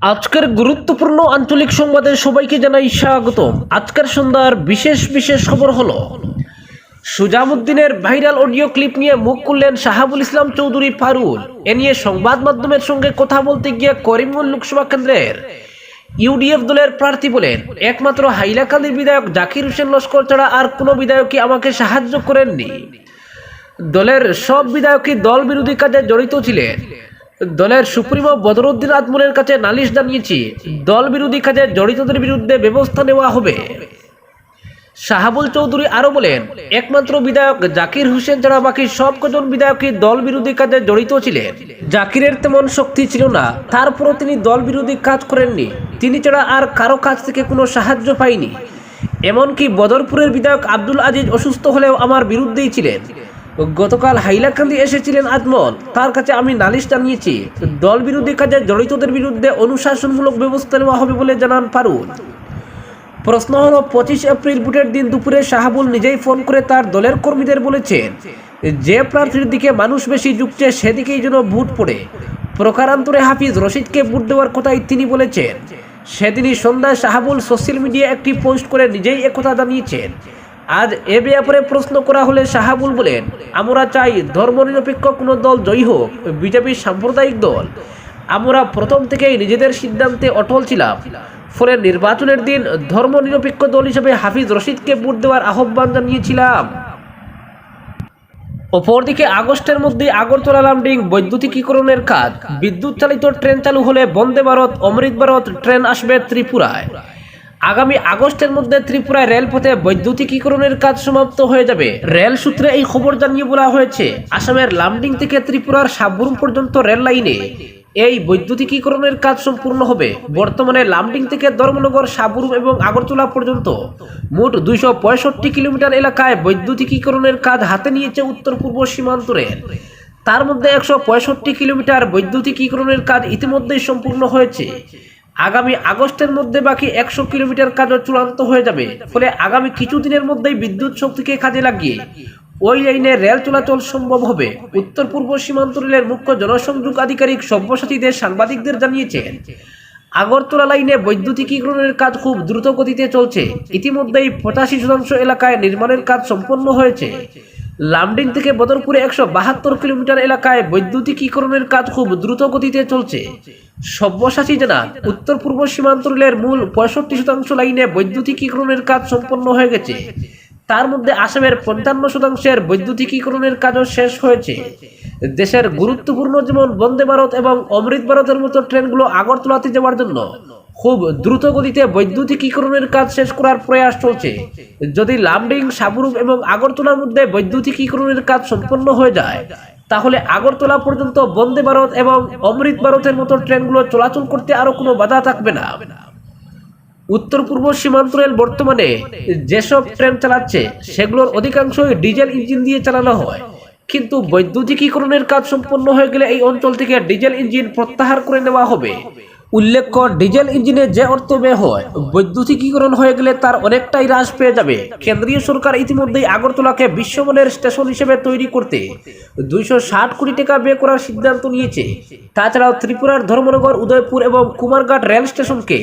আজকের গুরুত্বপূর্ণ আঞ্চলিক সংবাদে সবাইকে জানাই স্বাগতম। আজকের সন্ধ্যার বিশেষ বিশেষ খবর হলো, সুজামুদ্দিনের ভাইরাল অডিও ক্লিপ নিয়ে মুখ খুললেন শাহাবুল ইসলাম চৌধুরী ফারুল। এ নিয়ে সংবাদ মাধ্যমের সঙ্গে কথা বলতে গিয়ে করিমগঞ্জ লোকসভা কেন্দ্রের ইউডিএফ দলের প্রার্থী বলেন, একমাত্র হাইলাকান্দির বিধায়ক জাকির হোসেন লস্কর ছাড়া আর কোনো বিধায়কই আমাকে সাহায্য করেননি। দলের সব বিধায়কই দল বিরোধী কাজে জড়িত ছিলেন। দলের সুপ্রিমো বদরুদ্দিন আজমলের কাছে নালিশ জানিয়েছি, দল বিরোধী কাজে জড়িতদের বিরুদ্ধে ব্যবস্থা নেওয়া হবে। শাহাবুল চৌধুরী আরও বলেন, একমাত্র বিধায়ক জাকির হোসেন ছাড়া বাকি সব কজন বিধায়কই দল বিরোধী কাজে জড়িত ছিলেন। জাকিরের তেমন শক্তি ছিল না, তারপরও তিনি দল বিরোধী কাজ করেননি। তিনি ছাড়া আর কারও কাছ থেকে কোনো সাহায্য পাইনি। এমনকি বদরপুরের বিধায়ক আব্দুল আজিজ অসুস্থ হলেও আমার বিরুদ্ধেই ছিলেন। গতকাল হাইলাকান্দি এসেছিলেন আজমল তার কাছে আমি নালিশ জানিয়েছি, দল বিরোধী কাজে জড়িতদের বিরুদ্ধে অনুশাসনমূলক ব্যবস্থা নেওয়া হবে বলে জানান ফারুল প্রশ্ন হলো, পঁচিশ এপ্রিল ভোটের দিন দুপুরে শাহাবুল নিজেই ফোন করে তার দলের কর্মীদের বলেছেন, যে প্রার্থীর দিকে মানুষ বেশি ঝুঁকছে, সেদিকেই যেন ভোট পড়ে। প্রকারান্তরে হাফিজ রশিদকে ভোট দেওয়ার কথাই তিনি বলেছেন। সেদিনই সন্ধ্যায় শাহাবুল সোশ্যাল মিডিয়ায় একটি পোস্ট করে নিজেই একথা জানিয়েছেন। আজ এ ব্যাপারে প্রশ্ন করা হলে শাহাবুল বলেন, আমরা চাই ধর্মনিরপেক্ষ কোনো দল জয়ী হোক, বিজেপি সাম্প্রদায়িক দল। আমরা প্রথম থেকেই নিজেদের সিদ্ধান্তে অটল ছিলাম। ফলে নির্বাচনের দিন ধর্মনিরপেক্ষ দল হিসেবে হাফিজ রশিদকে ভোট দেওয়ার আহ্বান জানিয়েছিলাম। অপরদিকে আগস্টের মধ্যে আগরতলা লামডিং বৈদ্যুতিকীকরণের কাজ। বিদ্যুৎ চালিত ট্রেন চালু হলে বন্দে ভারত, অমৃত ভারত, ট্রেন আসবে ত্রিপুরায়। আগামী আগস্টের মধ্যে ত্রিপুরায় রেলপথে বৈদ্যুতিকীকরণের কাজ সমাপ্ত হয়ে যাবে। রেল সূত্রে এই খবর জানিয়ে বলা হয়েছে, আসামের লামডিং থেকে ত্রিপুরার সাবরুম পর্যন্ত রেল লাইনে এই বৈদ্যুতিকীকরণের কাজ সম্পূর্ণ হবে। বর্তমানে লামডিং থেকে ধর্মনগর, সাবরুম এবং আগরতলা পর্যন্ত মোট দুইশো পঁয়ষট্টি কিলোমিটার এলাকায় বৈদ্যুতিকীকরণের কাজ হাতে নিয়েছে উত্তর পূর্ব সীমান্ত রেল। তার মধ্যে একশো পঁয়ষট্টি কিলোমিটার বৈদ্যুতিকীকরণের কাজ ইতিমধ্যেই সম্পূর্ণ হয়েছে। আগামী আগস্টের মধ্যে বাকি একশো কিলোমিটার কাজও চূড়ান্ত হয়ে যাবে। ফলে আগামী কিছুদিনের মধ্যেই বিদ্যুৎ শক্তিকে কাজে লাগিয়ে ওই লাইনে রেল চলাচল সম্ভব হবে। উত্তর পূর্ব সীমান্ত রেলের মুখ্য জনসংযোগ আধিকারিক সব্যসাচীদের সাংবাদিকদের জানিয়েছেন আগরতলা লাইনে বৈদ্যুতিকীকরণের কাজ খুব দ্রুত গতিতে চলছে। ইতিমধ্যেই পঁচাশি শতাংশ এলাকায় নির্মাণের কাজ সম্পন্ন হয়েছে। লামডিং থেকে বদরপুরে একশো বাহাত্তর কিলোমিটার এলাকায় বৈদ্যুতিকীকরণের কাজ খুব দ্রুত গতিতে চলছে। সব্যসাচী জানান উত্তর পূর্ব সীমান্ত রেলের মূল পঁয়ষট্টি শতাংশ লাইনে বৈদ্যুতিকীকরণের কাজ সম্পন্ন হয়ে গেছে। তার মধ্যে আসামের পঞ্চান্ন শতাংশের বৈদ্যুতিকীকরণের কাজও শেষ হয়েছে। দেশের গুরুত্বপূর্ণ যেমন বন্দে ভারত এবং অমৃত ভারতের মতো ট্রেনগুলো আগরতলাতে যাওয়ার জন্য খুব দ্রুত গতিতে বৈদ্যুতিকীকরণের কাজ শেষ করার প্রয়াস চলছে। যদি লামডিং সাবরুম এবং আগরতলার মধ্যে বৈদ্যুতিকীকরণের কাজ সম্পন্ন হয়ে যায় তাহলে আগরতলা পর্যন্ত বন্দে ভারত এবং অমৃত ভারতের মতো ট্রেনগুলো চলাচল করতে আরও কোনো বাধা থাকবে না। উত্তর পূর্ব সীমান্ত রেল বর্তমানে যেসব ট্রেন চালাচ্ছে, সেগুলোর অধিকাংশই ডিজেল ইঞ্জিন দিয়ে চালানো হয়। কিন্তু বৈদ্যুতিকীকরণের কাজ সম্পন্ন হয়ে গেলে এই অঞ্চল থেকে ডিজেল ইঞ্জিন প্রত্যাহার করে নেওয়া হবে। উল্লেখ্য, ডিজেল ইঞ্জিনে যে অর্থ ব্যয় হয়, বৈদ্যুতিকীকরণ হয়ে গেলে তার অনেকটাই হ্রাস পেয়ে যাবে। কেন্দ্রীয় সরকার ইতিমধ্যেই আগরতলাকে বিশ্বমানের স্টেশন হিসেবে তৈরি করতে দুইশো ষাট কোটি টাকা ব্যয় করার সিদ্ধান্ত নিয়েছে। তাছাড়াও ত্রিপুরার ধর্মনগর, উদয়পুর এবং কুমারঘাট রেল স্টেশনকে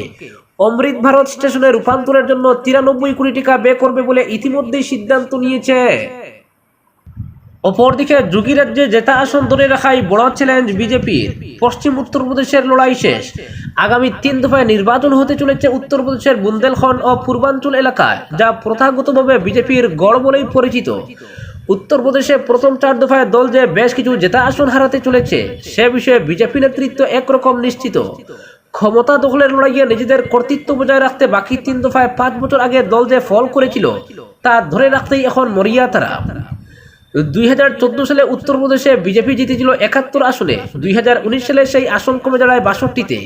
অমৃত ভারত স্টেশনে রূপান্তরের জন্য তিরানব্বই কোটি টাকা ব্যয় করবে বলে ইতিমধ্যেই সিদ্ধান্ত নিয়েছে। অপরদিকে যোগী রাজ্যে জেতা আসন ধরে রাখাই বড় চ্যালেঞ্জ বিজেপির। পশ্চিম উত্তরপ্রদেশের লড়াই শেষ। আগামী তিন দফায় নির্বাচন হতে চলেছে উত্তরপ্রদেশের বুন্দেলখণ্ড ও পূর্বাঞ্চল এলাকায়, যা প্রথাগতভাবে বিজেপির গড় বলেই পরিচিত। উত্তরপ্রদেশে প্রথম চার দফায় দল যে বেশ কিছু জেতা আসন হারাতে চলেছে, সে বিষয়ে বিজেপি নেতৃত্ব একরকম নিশ্চিত। ক্ষমতা দখলের লড়াইয়ে নিজেদের কর্তৃত্ব বজায় রাখতে বাকি তিন দফায় পাঁচ বছর আগে দল যে ফল করেছিল, তা ধরে রাখতেই এখন মরিয়া তারা। দুই হাজার চোদ্দ সালে উত্তরপ্রদেশে বিজেপি জিতেছিল একাত্তর আসনে, দুই হাজার উনিশ সালে সেই আসন কমে দাঁড়ায় বাষট্টিতে।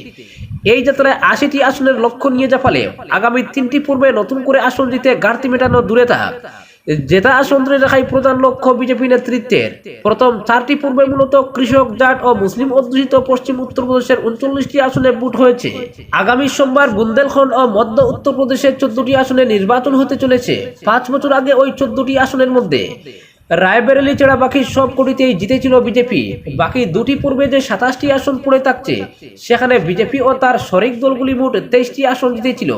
এই যাত্রায় আশিটি আসনের লক্ষ্য নিয়ে জাফালে আগামী তিনটি পূর্বে নতুন করে আসন জিতে ঘাটতি মেটানো দূরে থাক। জেতা আসন ধরে রাখাই প্রধান লক্ষ্য বিজেপি নেতৃত্বের। প্রথম চারটি পূর্বে মূলত কৃষক, জাট ও মুসলিম অধ্যুষিত পশ্চিম উত্তরপ্রদেশের উনচল্লিশটি আসনে ভোট হয়েছে। আগামী সোমবার বুন্দেলখণ্ড ও মধ্য উত্তরপ্রদেশের চোদ্দটি আসনে নির্বাচন হতে চলেছে। পাঁচ বছর আগে ওই চোদ্দটি আসনের মধ্যে। রায়বেরেলি ছাড়া বাকি সব কোটিতেই জিতেছিল বিজেপি। বাকি দুটি পূর্বে যে সাতাশটি আসন পড়ে থাকছে সেখানে বিজেপি ও তার শরিক দলগুলি মোট তেইশটি আসন জিতেছিল।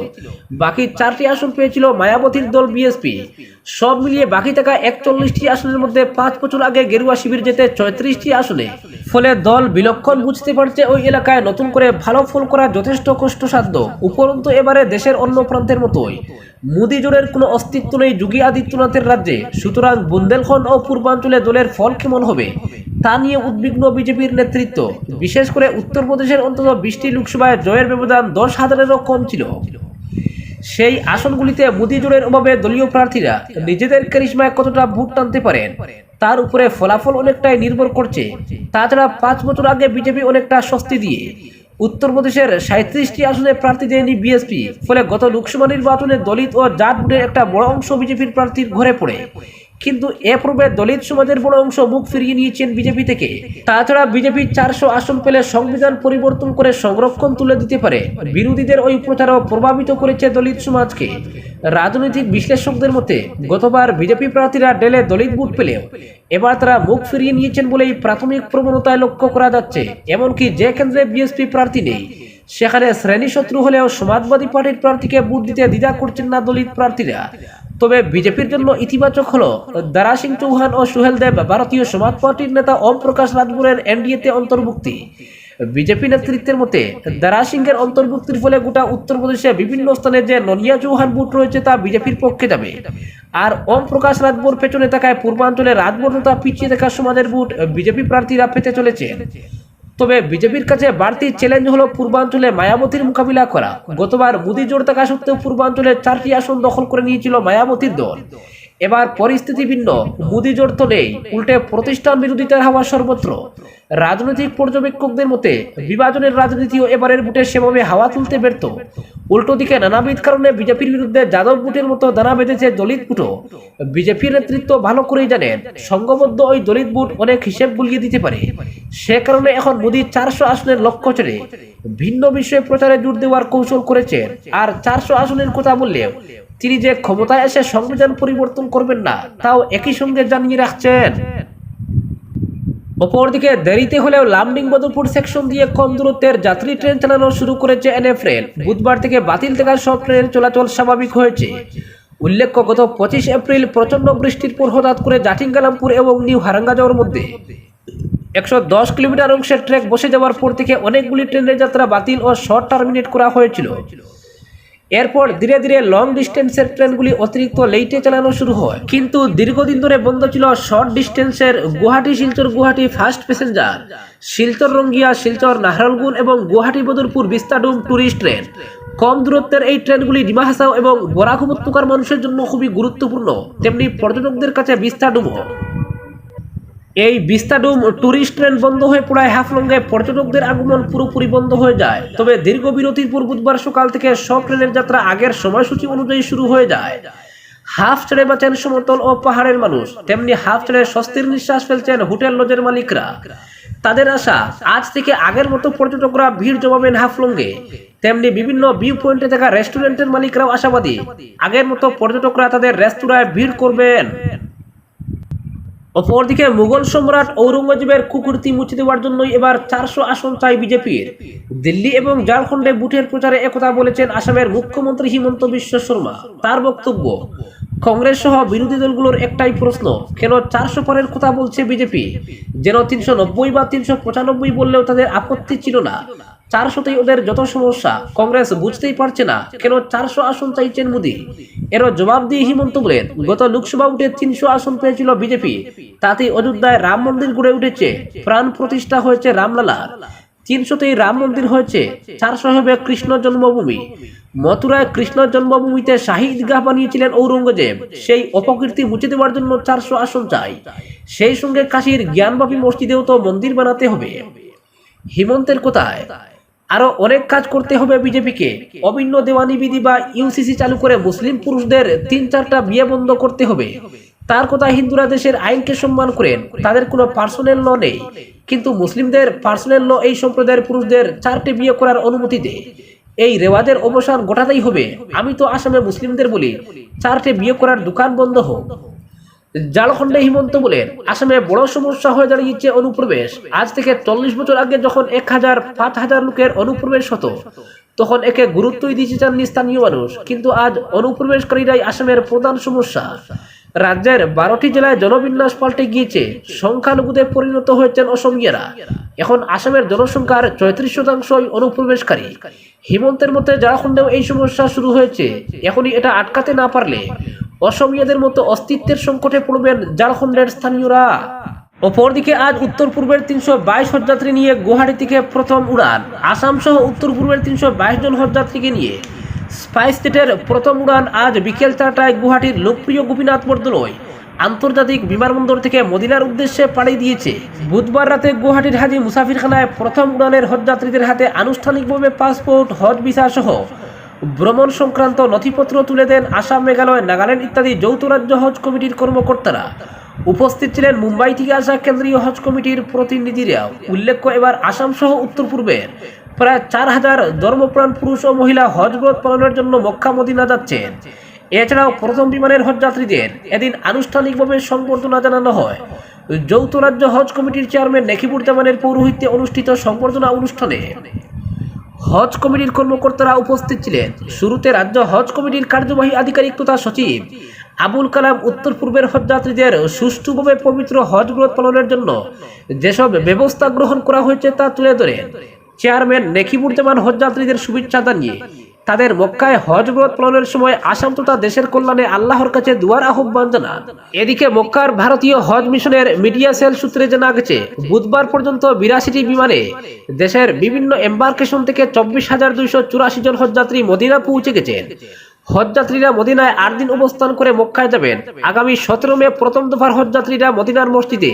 বাকি চারটি আসন পেয়েছিল মায়াবতীর দল বিএসপি। সব মিলিয়ে বাকি থাকা একচল্লিশটি আসনের মধ্যে পাঁচ বছর আগে গেরুয়া শিবির যেতে ছয়ত্রিশটি আসনে। ফলে দল বিলক্ষণ বুঝতে পারছে ওই এলাকায় নতুন করে ভালো ফল করা যথেষ্ট কষ্টসাধ্য। উপরন্তু এবারে দেশের অন্য প্রান্তের মতোই। মোদী জোটের কোনো অস্তিত্ব নেই, যোগী আদিত্যনাথের রাজ্যে। সুতরাং বুন্দেলখণ্ড ও পূর্বাঞ্চলে দলের ফল কেমন হবে, তা নিয়ে উদ্বিগ্ন বিজেপির নেতৃত্ব। বিশেষ করে উত্তরপ্রদেশের অন্তত বিশটি লোকসভায় জয়ের ব্যবধান দশ হাজারেরও কম ছিল। সেই আসনগুলিতে মোদী জোটের অভাবে দলীয় প্রার্থীরা নিজেদের ক্যারিশমায় কতটা ভোট টানতে পারেন, তার উপরে ফলাফল অনেকটাই নির্ভর করছে। তাছাড়া পাঁচ বছর আগে বিজেপি অনেকটা স্বস্তি দিয়ে উত্তরপ্রদেশের সাঁত্রিশটি আসনে প্রার্থী দেয়নি বিএসপি, ফলে গত লোকসভা নির্বাচনে দলিত ও জাট একটা বড় অংশ বিজেপির প্রার্থীর ঘরে পড়ে। কিন্তু এ পূর্বে দলিত সমাজের বড় অংশ মুখ ফিরিয়ে নিয়েছেন বিজেপি থেকে। তাছাড়া বিজেপি চারশো আসন পেলে সংবিধান পরিবর্তন করে সংরক্ষণ তুলে দিতে পারে। বিরোধীদের ওই প্রচারও প্রভাবিত করেছে দলিত সমাজকে। রাজনৈতিক বিশ্লেষকদের মতে, গতবার বিজেপি প্রার্থীরা ডেলে দলিত ভোট পেলেও এবার তারা মুখ ফিরিয়ে নিয়েছেন বলেই প্রাথমিক প্রবণতায় লক্ষ্য করা যাচ্ছে। এমনকি যে কেন্দ্রে বিএসপি প্রার্থী নেই, সেখানে শ্রেণি শত্রু হলেও সমাজবাদী পার্টির প্রার্থীকে ভোট দিতে দ্বিধা করছেন না দলিত প্রার্থীরা। তবে বিজেপির জন্য ইতিবাচক হলো, দারা সিং চৌহান ও সুহেল দেব ভারতীয় সমাজ পার্টির নেতা ওম প্রকাশ রাজপুরের এনডিএতে অন্তর্ভুক্তি। বিজেপি নেতৃত্বের মতে, দারা সিংয়ের অন্তর্ভুক্তির ফলে গোটা উত্তরপ্রদেশে বিভিন্ন স্থানে যে ননিয়া চৌহান বুট রয়েছে তা বিজেপির পক্ষে যাবে। আর ওম প্রকাশ রাজপুর পেছনে থাকায় পূর্বাঞ্চলে রাজপুর তথা পিছিয়ে থাকা সমাজের বুট বিজেপি প্রার্থীরা পেতে চলেছেন তবে বিজেপির কাছে বাড়তি চ্যালেঞ্জ হলো পূর্বাঞ্চলে মায়াবতীর মোকাবিলা করা। গতবার মোদী জোর থাকা সত্ত্বেও পূর্বাঞ্চলে চারটি আসন দখল করে নিয়েছিল মায়াবতীর দল। এবার পরিস্থিতি ভিন্ন। মুদি জোর তো নেই উল্টে প্রতিষ্ঠান বিরোধিতার হাওয়া সর্বত্র। রাজনৈতিক পর্যবেক্ষকদের মতে, বিভাজনের রাজনীতিও এবারের বুটে সেভাবে হাওয়া তুলতে ব্যর্থ। উল্টো দিকে নানাবিধ কারণে বিজেপির বিরুদ্ধে যাদব ভোটের মতো দানা বেঁধেছে দলিত ভোটও বিজেপির নেতৃত্ব ভালো করেই জানেন, সংঘবদ্ধ ওই দলিত বুট অনেক হিসেব গুলিয়ে দিতে পারে। সে কারণে এখন মোদী চারশো আসনের লক্ষ্য ছেড়ে ভিন্ন বিষয়ে প্রচারে জোর দেওয়ার কৌশল করেছেন। আর চারশো আসনের কথা বললেও তিনি যে ক্ষমতায় এসে সংবিধান পরিবর্তন করবেন না, তাও একই সঙ্গে জানিয়ে রাখছেন। অপরদিকে দেরিতে হলেও লামডিং বদরপুর সেকশন দিয়ে কম দূরত্বের যাত্রী ট্রেন চালানো শুরু করেছে এনএফ রেল বুধবার থেকে বাতিল থাকা সব ট্রেনের চলাচল স্বাভাবিক হয়েছে। উল্লেখ্য, গত পঁচিশ এপ্রিল প্রচণ্ড বৃষ্টির পর হঠাৎ করে জাটিঙ্গালামপুর এবং নিউ হারাঙ্গা যাওয়ার মধ্যে একশো দশ কিলোমিটার অংশের ট্রেক বসে যাওয়ার পর থেকে অনেকগুলি ট্রেনের যাত্রা বাতিল ও শর্ট টার্মিনেট করা হয়েছিল। এরপর ধীরে ধীরে লং ডিস্টেন্সের ট্রেনগুলি অতিরিক্ত লেটে চালানো শুরু হয়। কিন্তু দীর্ঘদিন ধরে বন্ধ ছিল শর্ট ডিস্টেন্সের গুয়াহাটি শিলচর গুয়াহাটি ফাস্ট প্যাসেঞ্জার শিলচর রঙ্গিয়া, শিলচর নাহরলগুন এবং Guwahati Badarpur vistadome tourist train কম দূরত্বের এই ট্রেনগুলি ডিমা হাসাও এবং বরাক উপত্যকার মানুষের জন্য খুবই গুরুত্বপূর্ণ, তেমনি পর্যটকদের কাছে বিস্তাডুমও। এই বিস্তাডুম ট্যুরিস্ট ট্রেন বন্ধ হয়ে পড়ায় হাফলঙ্গে পর্যটকদের আগমন পুরোপুরি বন্ধ হয়ে যায়। তবে দীর্ঘ বিরতির পর বুধবার সকাল থেকে সব ট্রেনের যাত্রা আগের সময়সূচি অনুযায়ী শুরু হয়ে যায়। হাফ ছেড়ে বাঁচেন সমতল ও পাহাড়ের মানুষ। তেমনি হাফ ছেড়ে স্বস্তির নিঃশ্বাস ফেলছেন হোটেল লজের মালিকরা। তাদের আশা, আজ থেকে আগের মতো পর্যটকরা ভিড় জমাবেন হাফলঙ্গে তেমনি বিভিন্ন ভিউ পয়েন্টে থাকা রেস্টুরেন্টের মালিকরাও আশাবাদী, আগের মতো পর্যটকরা তাদের রেস্তোরাঁয় ভিড় করবেন। অপরদিকে মুঘল সম্রাট ঔরঙ্গজেবের কুকুরতি মুছে দেওয়ার জন্যই এবার চারশো আসন চাই বিজেপির। দিল্লি এবং ঝাড়খণ্ডে বুথের প্রচারে একথা বলেছেন আসামের মুখ্যমন্ত্রী হিমন্ত বিশ্ব শর্মা। তার বক্তব্য, কংগ্রেস সহ বিরোধী দলগুলোর একটাই প্রশ্ন, কেন চারশো পরের কথা বলছে বিজেপি? যেন তিনশো নব্বই বা তিনশো পঁচানব্বই বললেও তাদের আপত্তি ছিল না। চারশোতেই ওদের যত সমস্যা, কংগ্রেস বুঝতেই পারছে না কেন চারশো আসন চাইছেন মোদী। এরও জবাব দিয়ে হিমন্ত বলেন গত লোকসভা উঠে তিনশো আসন পেয়েছিল বিজেপি। তাতে অযোধ্যায় রাম মন্দির গড়ে উঠেছে, প্রাণ প্রতিষ্ঠা হয়েছে রামলালার তিনশোতেই রাম মন্দির হয়েছে, চারশো হবে কৃষ্ণ জন্মভূমি। মথুরায় কৃষ্ণ জন্মভূমিতে শাহী ঈদগাহ বানিয়েছিলেন ঔরঙ্গজেব, সেই অপকীর্তি মুছে দেওয়ার জন্য চারশো আসন চাই। সেই সঙ্গে কাশীর জ্ঞানবাপী মসজিদেও তো মন্দির বানাতে হবে। হিমন্তের কোথায়? আরও অনেক কাজ করতে হবে বিজেপিকে। অভিন্ন দেওয়ানি বিধি বা ইউসিসি চালু করে মুসলিম পুরুষদের তিন চারটা বিয়ে বন্ধ করতে হবে। তার কথা হিন্দুরা দেশের আইনকে সম্মান করেন, তাদের কোনো পার্সোনাল ল নেই। কিন্তু মুসলিমদের পার্সোনাল ল এই সম্প্রদায়ের পুরুষদের চারটি বিয়ে করার অনুমতি দেয় এই রেওয়াজের অবসান ঘটাতেই হবে। আমি তো আসামে মুসলিমদের বলি, চারটে বিয়ে করার দোকান বন্ধ হোক। ঝাড়খণ্ডে হিমন্ত বলেন, আসামে বড় সমস্যা হয়ে দাঁড়িয়েছে অনুপ্রবেশ। আজ থেকে চল্লিশ বছর আগে যখন এক হাজার পাঁচ হাজার লোকের অনুপ্রবেশ হতো, তখন একে গুরুত্বই দিতে চাননি স্থানীয় মানুষ। কিন্তু আজ অনুপ্রবেশকারীরাই আসামের প্রধান সমস্যা। রাজ্যের বারোটি জেলায় জনবিন্যাস পাল্টে গিয়েছে, সংখ্যালঘুতে পরিণত হয়েছেন অসমীয়ারা। এখন আসামের জনসংখ্যার চৌত্রিশ শতাংশই অনুপ্রবেশকারী। হিমন্তের মধ্যে ঝাড়খণ্ডেও এই সমস্যা শুরু হয়েছে। এখনই এটা আটকাতে না পারলে অসমীয়াদের মতো অস্তিত্বের সংকটে পড়বেন ঝাড়খণ্ডের স্থানীয়রা। অপরদিকে আজ উত্তর পূর্বের তিনশো বাইশ হজযাত্রী নিয়ে গুয়াহাটি থেকে প্রথম উড়ান। আসাম সহ উত্তর পূর্বের তিনশো বাইশ জন হজযাত্রীকে নিয়ে স্পাইস জেটের প্রথম উড়ান আজ বিকেল চারটায় গুয়াহাটির লোকপ্রিয় গোপীনাথ বরদলৈ। আন্তর্জাতিক বিমানবন্দর থেকে মদিনার উদ্দেশ্যে পাড়ি দিয়েছে। বুধবার রাতে গুয়াহাটির হাজি মুসাফিরখানায় প্রথম উড়ানের হজযাত্রীদের হাতে আনুষ্ঠানিকভাবে পাসপোর্ট, হজ ভিসা সহ ভ্রমণ সংক্রান্ত নথিপত্র তুলে দেন আসাম, মেঘালয়, নাগাল্যান্ড ইত্যাদি যৌথ রাজ্য হজ কমিটির কর্মকর্তারা। উপস্থিত ছিলেন মুম্বাই থেকে আসা কেন্দ্রীয় হজ কমিটির প্রতিনিধিরাও উল্লেখ্য, এবার আসাম সহ উত্তর পূর্বের প্রায় চার হাজার ধর্মপ্রাণ পুরুষ ও মহিলা হজ ব্রত পালনের জন্য মক্কা, মদিনা যাচ্ছেন। এছাড়াও প্রথম বিমানের হজযাত্রীদের এদিন আনুষ্ঠানিকভাবে সংবর্ধনা জানানো হয়। যৌথ রাজ্য হজ কমিটির চেয়ারম্যান নেকিবুর জামানের পৌরোহিত্যে অনুষ্ঠিত সংবর্ধনা অনুষ্ঠানে হজ কমিটির কর্মকর্তারা উপস্থিত ছিলেন। শুরুতে রাজ্য হজ কমিটির কার্যবাহী আধিকারিক তথা সচিব আবুল কালাম উত্তর পূর্বের হজযাত্রীদের সুষ্ঠুভাবে পবিত্র হজ ব্রত পালনের জন্য যেসব ব্যবস্থা গ্রহণ করা হয়েছে তা তুলে ধরে। চেয়ারম্যান নেকিবুর জামান হজযাত্রীদের শুভেচ্ছা জানিয়ে তাদের মক্কায় হজ ব্রত পালনের সময় আসাম তথা দেশের কল্যাণে আল্লাহর কাছে দুয়ার আহ্বান জানান। এদিকে মক্কার ভারতীয় হজ মিশনের মিডিয়া সেল সূত্রে জানা গেছে, বুধবার পর্যন্ত বিরাশিটি বিমানে দেশের বিভিন্ন এম্বার্কেশন থেকে চব্বিশ হাজার দুইশো চুরাশি জন হজযাত্রী মদিনা পৌঁছে গেছেন। হজযাত্রীরা মদিনায় আট দিন অবস্থান করে মক্কায় যাবেন। আগামী সতেরো মে প্রথম দফার হজযাত্রীরা মদিনার মসজিদে।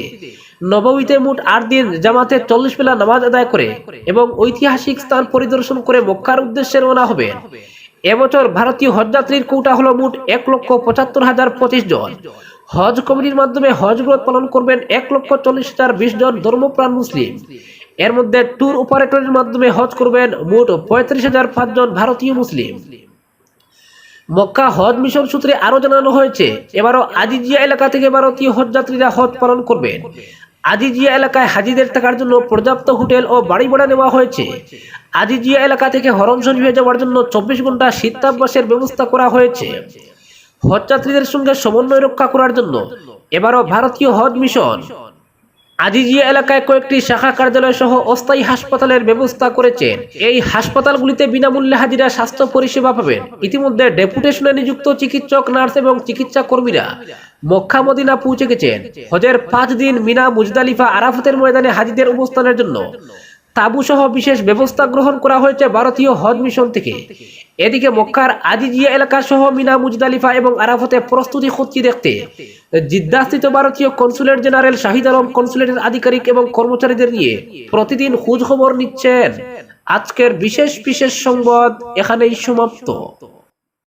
নবমীতে মোট আট দিন জামাতে চল্লিশ বেলা নামাজ আদায় করে এবং ঐতিহাসিক স্থান পরিদর্শন করে মক্কার উদ্দেশ্যে রওনা হবেন। এবছর ভারতীয় হজযাত্রীর কোটা হলো মোট এক লক্ষ পঁচাত্তর হাজার পঁচিশ জন। হজ কমিটির মাধ্যমে হজ ব্রত পালন করবেন এক লক্ষ চল্লিশ হাজার বিশ জন ধর্মপ্রাণ মুসলিম। এর মধ্যে ট্যুর অপারেটরের মাধ্যমে হজ করবেন মোট পঁয়ত্রিশ হাজার পাঁচজন ভারতীয় মুসলিম। মক্কা হজ মিশন সূত্রে আরও জানানো হয়েছে, এবারও আজিজিয়া এলাকা থেকে ভারতীয় হজযাত্রীরা হজ পালন করবেন। আজিজিয়া এলাকায় হাজিদের থাকার জন্য পর্যাপ্ত হোটেল ও বাড়ি ভাড়া নেওয়া হয়েছে। আজিজিয়া এলাকা থেকে হরম শরীফে যাওয়ার জন্য চব্বিশ ঘণ্টা শীতাভ্যাসের ব্যবস্থা করা হয়েছে। হজযাত্রীদের সঙ্গে সমন্বয় রক্ষা করার জন্য এবারও ভারতীয় হজ মিশন আজিজিয়া এলাকায় কয়েকটি শাখা কার্যালয় সহ অস্থায়ী হাসপাতালের ব্যবস্থা করেছেন এই হাসপাতালগুলিতে বিনামূল্যে হাজিরা স্বাস্থ্য পরিষেবা পাবেন। ইতিমধ্যে ডেপুটেশনে নিযুক্ত চিকিৎসক, নার্স এবং চিকিৎসা কর্মীরা মক্কা মদিনা পৌঁছে গেছেন। হজের পাঁচ দিন মিনা মুজদালিফা আরাফতের ময়দানে হাজিদের অবস্থানের জন্য। তাবু সহ বিশেষ ব্যবস্থা গ্রহণ করা হয়েছে ভারতীয় হজ মিশন থেকে। এদিকে মক্কার আজিজিয়া এলাকা সহ মিনা, মুজদালিফা এবং আরাফতে প্রস্তুতি খুঁজছি দেখতে। জিদ্দাস্থিত ভারতীয় কনসুলেট জেনারেল শাহিদ আলম কনসুলেটের আধিকারিক এবং কর্মচারীদের নিয়ে প্রতিদিন খোঁজ খবর নিচ্ছেন। আজকের বিশেষ বিশেষ সংবাদ এখানেই সমাপ্ত।